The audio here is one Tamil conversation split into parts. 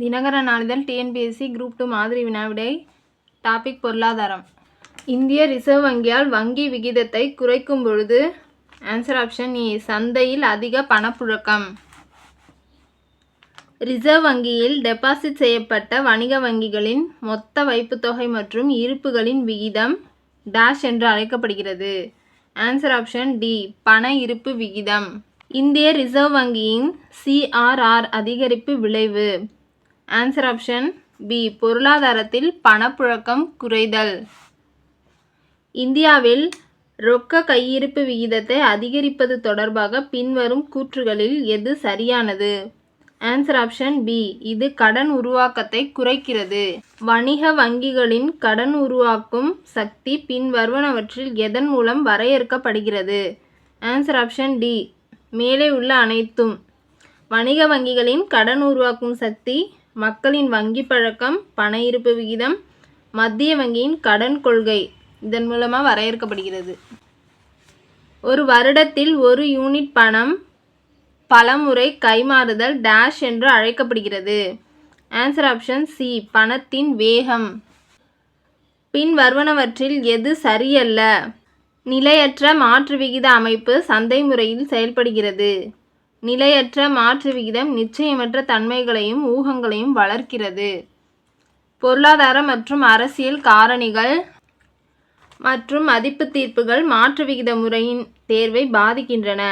தினகர நாளிதழ் டிஎன்பிஎஸ்சி குரூப் டூ மாதிரி வினாவிடை. டாபிக் பொருளாதாரம். இந்திய ரிசர்வ் வங்கியால் வங்கி விகிதத்தை குறைக்கும் பொழுது ஆன்சர் ஆப்ஷன் இ சந்தையில் அதிக பணப்புழக்கம். ரிசர்வ் வங்கியில் டெபாசிட் செய்யப்பட்ட வணிக வங்கிகளின் மொத்த வைப்புத்தொகை மற்றும் இருப்புகளின் விகிதம் டேஷ் என்று அழைக்கப்படுகிறது. ஆன்சர் ஆப்ஷன் டி பண இருப்பு விகிதம். இந்திய ரிசர்வ் வங்கியின் சிஆர்ஆர் அதிகரிப்பு விளைவு. ஆன்சர் ஆப்ஷன் பி பொருளாதாரத்தில் பணப்புழக்கம் குறைதல். இந்தியாவில் ரொக்க கையிருப்பு விகிதத்தை அதிகரிப்பது தொடர்பாக பின்வரும் கூற்றுகளில் எது சரியானது? ஆன்சர் ஆப்ஷன் பி இது கடன் உருவாக்கத்தை குறைக்கிறது. வணிக வங்கிகளின் கடன் உருவாக்கும் சக்தி பின்வருவனவற்றில் எதன் மூலம் வரையறுக்கப்படுகிறது? ஆன்சர் ஆப்ஷன் டி மேலே உள்ள அனைத்தும். வணிக வங்கிகளின் கடன் உருவாக்கும் சக்தி மக்களின் வங்கி பழக்கம் பண இருப்பு விகிதம் மத்திய வங்கியின் கடன் கொள்கை இதன் மூலமாக வரையறுக்கப்படுகிறது. ஒரு வருடத்தில் ஒரு யூனிட் பணம் பலமுறை கைமாறுதல் டேஷ் என்று அழைக்கப்படுகிறது. ஆன்சர் ஆப்ஷன் சி பணத்தின் வேகம். பின் வருவனவற்றில் எது சரியல்ல? நிலையற்ற மாற்று விகித அமைப்பு சந்தை முறையில் செயல்படுகிறது. நிலையற்ற மாற்று விகிதம் நிச்சயமற்ற தன்மைகளையும் ஊகங்களையும் வளர்க்கிறது. பொருளாதார மற்றும் அரசியல் காரணிகள் மற்றும் மதிப்பு தீர்ப்புகள் மாற்று விகித முறையின் தேர்வை பாதிக்கின்றன.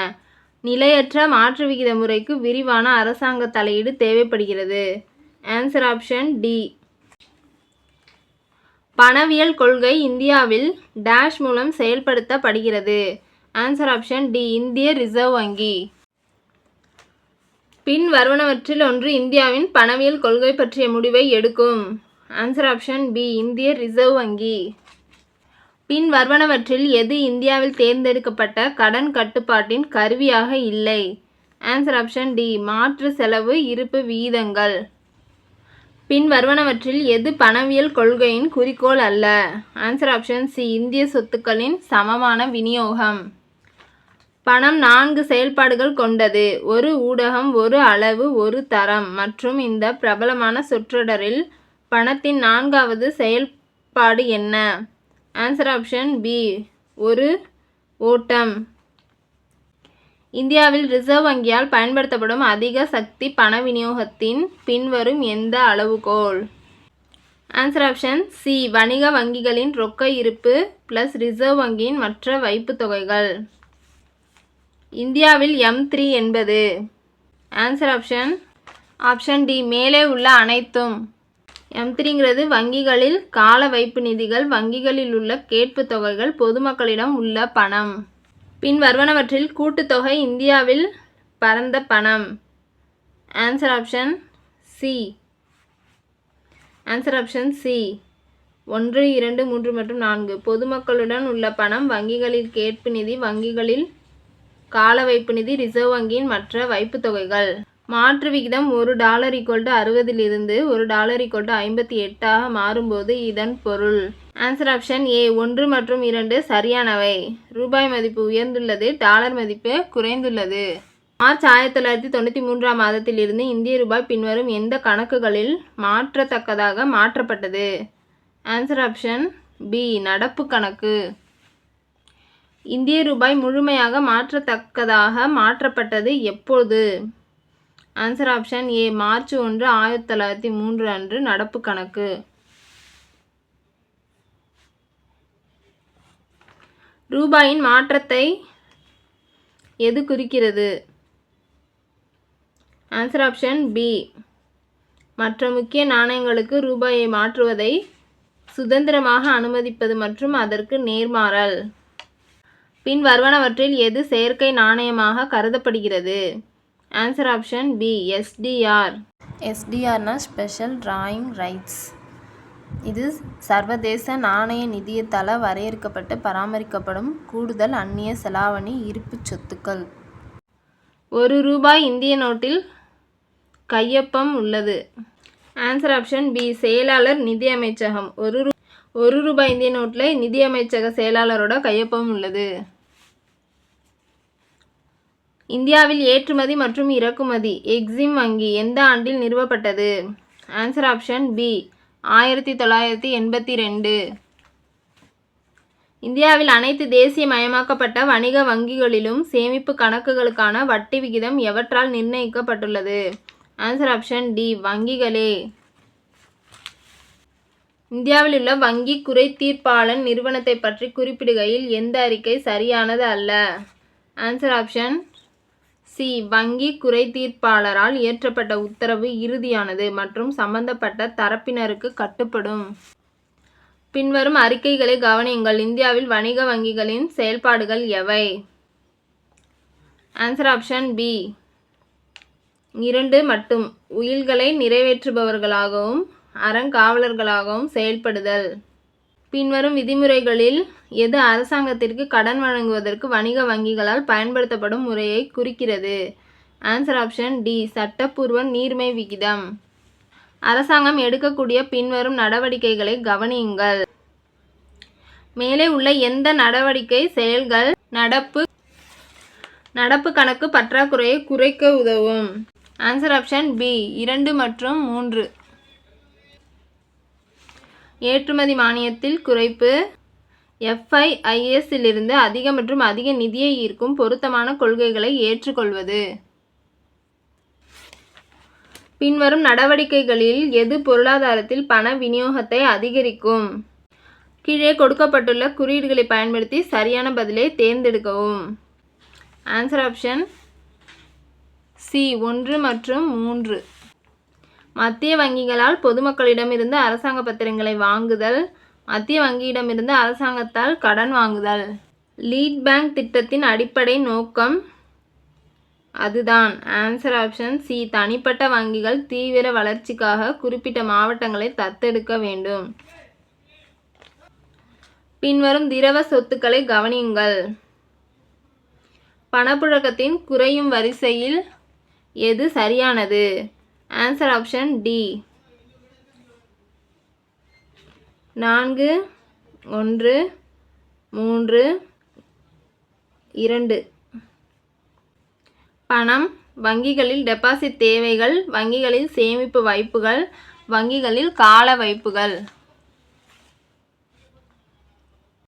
நிலையற்ற மாற்று விகித முறைக்கு விரிவான அரசாங்க தலையீடு தேவைப்படுகிறது. ஆன்சர் ஆப்ஷன் டி பணவியல் கொள்கை இந்தியாவில் டேஷ் மூலம் செயல்படுத்தப்படுகிறது. ஆன்சர் ஆப்ஷன் டி இந்திய ரிசர்வ் வங்கி. பின் வருவனவற்றில் ஒன்று இந்தியாவின் பணவியல் கொள்கை பற்றிய முடிவை எடுக்கும். ஆன்சர் ஆப்ஷன் பி இந்திய ரிசர்வ் வங்கி. பின் வருவனவற்றில் எது இந்தியாவில் தேர்ந்தெடுக்கப்பட்ட கடன் கட்டுப்பாட்டின் கருவியாக இல்லை? ஆன்சர் ஆப்ஷன் டி மாற்று செலவு இருப்பு விகிதங்கள். பின் வருவனவற்றில் எது பணவியல் கொள்கையின் குறிக்கோள் அல்ல? ஆன்சர் ஆப்ஷன் சி இந்திய சொத்துக்களின் சமமான விநியோகம். பணம் நான்கு செயல்பாடுகள் கொண்டது. ஒரு ஊடகம் ஒரு அளவு ஒரு தரம். மற்றும் இந்த பிரபலமான சொற்றொடரில் பணத்தின் நான்காவது செயல்பாடு என்ன? ஆன்சர் ஆப்ஷன் பி ஒரு ஓட்டம். இந்தியாவில் ரிசர்வ் வங்கியால் பயன்படுத்தப்படும் அதிக சக்தி பண விநியோகத்தின் பின்வரும் எந்த அளவுகோல்? ஆன்சர் ஆப்ஷன் சி வணிக வங்கிகளின் ரொக்க இருப்பு பிளஸ் ரிசர்வ் வங்கியின் மற்ற வைப்பு தொகைகள். இந்தியாவில் எம் த்ரீ என்பது. ஆன்சர் ஆப்ஷன் ஆப்ஷன் டி மேலே உள்ள அனைத்தும். எம் த்ரீங்கிறது வங்கிகளில் கால வைப்பு நிதிகள் வங்கிகளில் உள்ள கேட்பு தொகைகள் பொதுமக்களிடம் உள்ள பணம். பின் வருவனவற்றில் கூட்டுத்தொகை இந்தியாவில் பரந்த பணம். Answer option C answer option C ஒன்று இரண்டு மூன்று மற்றும் நான்கு. பொதுமக்களுடன் உள்ள பணம் வங்கிகளில் கேட்பு நிதி வங்கிகளில் கால வைப்பு நிதி ரிசர்வ் வங்கியின் மற்ற வைப்பு தொகைகள். மாற்று விகிதம் ஒரு டாலர் ஈக்குவல் டு அறுபதிலிருந்து ஒரு டாலர் ஈக்குவல் டு ஐம்பத்தி எட்டாக மாறும்போது இதன் பொருள். ஆன்சர் ஆப்ஷன் ஏ ஒன்று மற்றும் இரண்டு சரியானவை. ரூபாய் மதிப்பு உயர்ந்துள்ளது டாலர் மதிப்பு குறைந்துள்ளது. மார்ச் ஆயிரத்தி தொள்ளாயிரத்தி தொண்ணூற்றி மூன்றாம் மாதத்திலிருந்து இந்திய ரூபாய் பின்வரும் எந்த கணக்குகளில் மாற்றத்தக்கதாக மாற்றப்பட்டது? ஆன்சர் ஆப்ஷன் பி நடப்பு கணக்கு. இந்திய ரூபாய் முழுமையாக மாற்றத்தக்கதாக மாற்றப்பட்டது எப்போது ஆன்சர் ஆப்ஷன் ஏ மார்ச் ஒன்று ஆயிரத்தி தொள்ளாயிரத்தி மூன்று அன்று நடப்பு கணக்கு. ரூபாயின் மாற்றத்தை எது குறிக்கிறது? ஆன்சர் ஆப்ஷன் பி மற்ற முக்கிய நாணயங்களுக்கு ரூபாயை மாற்றுவதை சுதந்திரமாக அனுமதிப்பது மற்றும் அதற்கு நேர்மாறல். பின் வருவனவற்றில் எது செயற்கை நாணயமாக கருதப்படுகிறது? ஆன்சர் ஆப்ஷன் பி எஸ்டிஆர் எஸ்டிஆர்னா ஸ்பெஷல் டிராயிங் ரைட்ஸ் இது சர்வதேச நாணய நிதியத்தால் வரையறுக்கப்பட்டு பராமரிக்கப்படும் கூடுதல் அந்நிய செலாவணி இருப்புச் சொத்துக்கள். ஒரு ரூபாய் இந்திய நோட்டில் கையொப்பம் உள்ளது. ஆன்சர் ஆப்ஷன் பி செயலாளர் நிதி அமைச்சகம். ஒரு ரூ ஒரு ரூபாய் இந்திய நோட்டில் நிதி அமைச்சக செயலாளரோட கையொப்பம் உள்ளது. இந்தியாவில் ஏற்றுமதி மற்றும் இறக்குமதி எக்ஸிம் வங்கி எந்த ஆண்டில் நிறுவப்பட்டது? ஆன்சர் ஆப்ஷன் பி ஆயிரத்தி தொள்ளாயிரத்தி எண்பத்தி ரெண்டு. இந்தியாவில் அனைத்து தேசியமயமாக்கப்பட்ட வணிக வங்கிகளிலும் சேமிப்பு கணக்குகளுக்கான வட்டி விகிதம் எவற்றால் நிர்ணயிக்கப்பட்டுள்ளது? ஆன்சர் ஆப்ஷன் டி வங்கிகளே. இந்தியாவில் உள்ள வங்கி குறைதீர்ப்பாளன் நிறுவனத்தை பற்றி குறிப்பிடுகையில் எந்த அறிக்கை சரியானது அல்ல? Answer option C. வங்கி குறைதீர்ப்பாளரால் இயற்றப்பட்ட உத்தரவு இறுதியானது மற்றும் சம்பந்தப்பட்ட தரப்பினருக்கு கட்டுப்படும். பின்வரும் அறிக்கைகளை கவனியுங்கள். இந்தியாவில் வணிக வங்கிகளின் செயல்பாடுகள் எவை? Answer option B. இரண்டு மட்டும். உயில்களை நிறைவேற்றுபவர்களாகவும் அறங்காவலர்களாகவும் செயல்படுதல். பின்வரும் விதிமுறைகளில் எது அரசாங்கத்திற்கு கடன் வழங்குவதற்கு வணிக வங்கிகளால் பயன்படுத்தப்படும் முறையை குறிக்கிறது. ஆன்சர் ஆப்ஷன் டி சட்டப்பூர்வ நீர்மை விகிதம். அரசாங்கம் எடுக்கக்கூடிய பின்வரும் நடவடிக்கைகளை கவனியுங்கள். மேலே உள்ள எந்த நடவடிக்கை செயல்கள் நடப்பு நடப்பு கணக்கு பற்றாக்குறையை குறைக்க உதவும். ஆன்சர் ஆப்ஷன் பி இரண்டு மற்றும் மூன்று. ஏற்றுமதி மானியத்தில் குறைப்பு. எஃப்ஐஐஎஸ்ஸிலிருந்து அதிக மற்றும் அதிக நிதியை ஈர்க்கும் பொருத்தமான கொள்கைகளை ஏற்றுக்கொள்வது. பின்வரும் நடவடிக்கைகளில் எது பொருளாதாரத்தில் பண விநியோகத்தை அதிகரிக்கும்? கீழே கொடுக்கப்பட்டுள்ள குறியீடுகளை பயன்படுத்தி சரியான பதிலை தேர்ந்தெடுக்கவும். ஆன்சர் ஆப்ஷன் சி ஒன்று மற்றும் மூன்று. மத்திய வங்கிகளால் பொதுமக்களிடமிருந்து அரசாங்க பத்திரங்களை வாங்குதல் மத்திய வங்கியிடமிருந்து அரசாங்கத்தால் கடன் வாங்குதல். லீட் பேங்க் திட்டத்தின் அடிப்படை நோக்கம் அதுதான். ஆன்சர் ஆப்ஷன் சி தனிப்பட்ட வங்கிகள் தீவிர வளர்ச்சிக்காக குறிப்பிட்ட மாவட்டங்களை தத்தெடுக்க வேண்டும். பின்வரும் திரவ சொத்துக்களை கவனியுங்கள். பணப்புழக்கத்தின் குறையும் வரிசையில் எது சரியானது? ஆன்சர் ஆப்ஷன் டி நான்கு ஒன்று மூன்று இரண்டு. பணம் வங்கிகளில் டெபாசிட் தேவைகள் வங்கிகளில் சேமிப்பு வைப்புகள் வங்கிகளில் கால வைப்புகள்